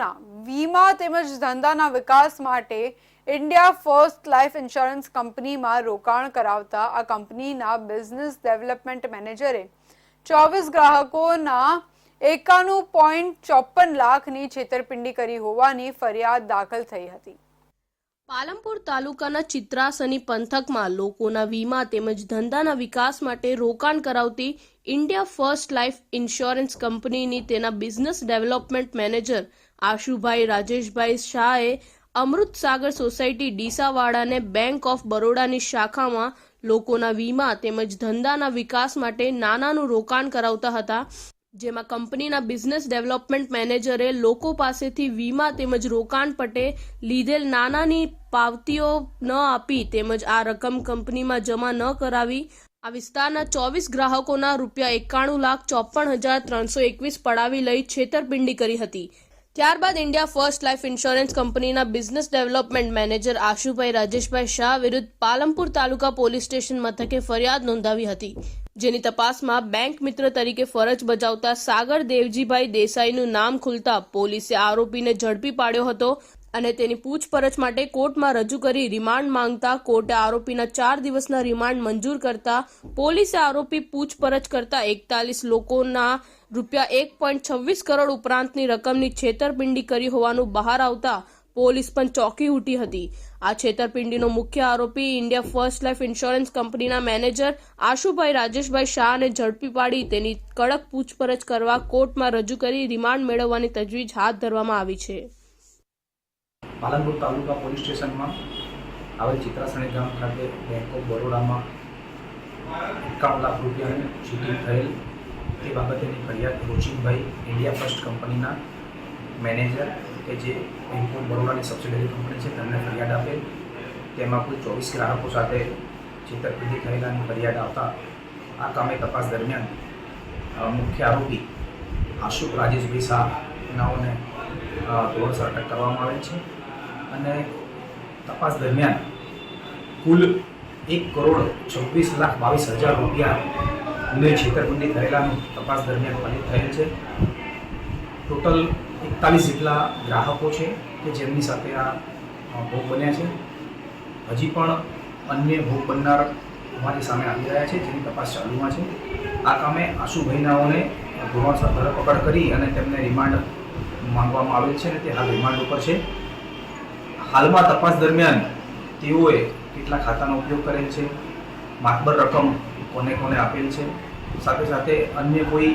ગ્રાહકોના વીમા તેમજ ધંધાના વિકાસ માટે ઇન્ડિયા ફર્સ્ટ લાઈફ ઇન્સ્યોરન્સ કંપનીમાં રોકાણ કરાવતા આ કંપનીના બિઝનેસ ડેવલપમેન્ટ મેનેજરે ચોવીસ ગ્રાહકોના એકાણું પોઈન્ટ ચોપન લાખની છેતરપિંડી કરી હોવાની ફરિયાદ દાખલ થઈ હતી. પાલનપુર તાલુકાના ચિત્રાસની પંથકમાં લોકોના વીમા તેમજ ધંધાના વિકાસ માટે રોકાણ કરાવતી ઇન્ડિયા ફર્સ્ટ લાઈફ ઇન્સ્યોરન્સ કંપનીની તેના business development manager Ashubhai Rajeshbhai શાહે અમૃત સાગર સોસાયટી ડીસાવાડાને બેંક ઓફ બરોડાની શાખામાં લોકોના વીમા તેમજ ધંધાના વિકાસ માટે નાનાનું રોકાણ કરાવતા હતા. જેમાં કંપનીના બિઝનેસ ડેવલપમેન્ટ મેનેજરે લોકો પાસેથી વીમા તેમજ રોકાણ પટે લીધેલ નાનાની પાવતીઓ ન આપી તેમજ આ રકમ કંપનીમાં જમા ન કરાવી. આ વિસ્તારના ચોવીસ ગ્રાહકોના રૂપિયા એકાણું લાખ ચોપન હજાર ત્રણસો એકવીસ પડાવી લઈ છેતરપિંડી કરી હતી. ત્યારબાદ ઇન્ડિયા ફર્સ્ટ લાઈફ ઇન્સ્યોરન્સ કંપનીના business development manager Ashubhai Rajeshbhai Shah વિરુદ્ધ પાલનપુર તાલુકા પોલીસ સ્ટેશન મથકે ફરિયાદ નોંધાવી હતી, જેની તપાસમાં બેંક મિત્ર તરીકે ફરજ બજાવતા સાગર દેવજીભાઈ દેસાઈનું નામ ખુલતા પોલીસે આરોપીને ઝડપી પાડ્યો હતો અને તેની પૂછપરછ માટે કોર્ટમાં રજૂ કરી રિમાન્ડ માંગતા કોર્ટે આરોપીના ચાર દિવસના રિમાન્ડ મંજૂર કરતા પોલીસે આરોપી પૂછપરછ કરતા એકતાલીસ લોકોના રૂપિયા એક પોઈન્ટ છવ્વીસ કરોડ ઉપરાંતની રકમની છેતરપિંડી કરી હોવાનું બહાર આવતા પોલીસ પણ ચોંકી ઉઠી હતી. આ છેતરપિંડીનો મુખ્ય આરોપી ઇન્ડિયા ફર્સ્ટ લાઈફ ઇન્સ્યોરન્સ કંપનીના મેનેજર આશુભાઈ રાજેશભાઈ શાહને ઝડપી પાડી તેની કડક પૂછપરછ કરવા કોર્ટમાં રજૂ કરી રિમાન્ડ મેળવવાની તજવીજ હાથ ધરવામાં આવી છે. પાલનપુર તાલુકા પોલીસ સ્ટેશનમાં આવેલ ચિત્રાસણી ગામ ખાતે બેંક ઓફ બરોડામાં એકાવન લાખ રૂપિયાની ચીટિંગ થયેલ. તે બાબતેની ફરિયાદ રોશિનભાઈ ઇન્ડિયા ફર્સ્ટ કંપનીના મેનેજર કે જે બેંક ઓફ બરોડાની સબસિડરી કંપની છે તેમને ફરિયાદ આપેલ. તેમાં કુલ ચોવીસ ગ્રાહકો સાથે છેતરપિંડી થયેલાની ફરિયાદ આવતા આ કામે તપાસ દરમિયાન મુખ્ય આરોપી આશુક રાજેશભાઈ શાહ નાઓને અ, ધોરણસર અટક કરવામાં આવેલ છે. અને તપાસ દરમિયાન કુલ એક કરોડ છવ્વીસ લાખ બાવીસ હજાર રૂપિયાની છેતરપિંડી થયેલાનું તપાસ દરમિયાન ફલિત થયેલ છે. ટોટલ એકતાલીસ જેટલા ગ્રાહકો છે કે જેમની સાથે આ ભોગ બન્યા છે. હજી પણ અન્ય ભોગ બનનાર અમારી સામે આવી રહ્યા છે, જેની તપાસ ચાલુમાં છે. આ કામે આશુ ભૈનાઓને ધોરણસર ધરપકડ કરી અને તેમને રિમાન્ડ માંગવામાં આવેલ છે અને તે હાલ રિમાન્ડ ઉપર છે. હાલમાં તપાસ દરમિયાન તેઓએ કેટલા ખાતાનો ઉપયોગ કરેલ છે, માતબર રકમ કોને કોને આપેલ છે, સાથે સાથે અન્ય કોઈ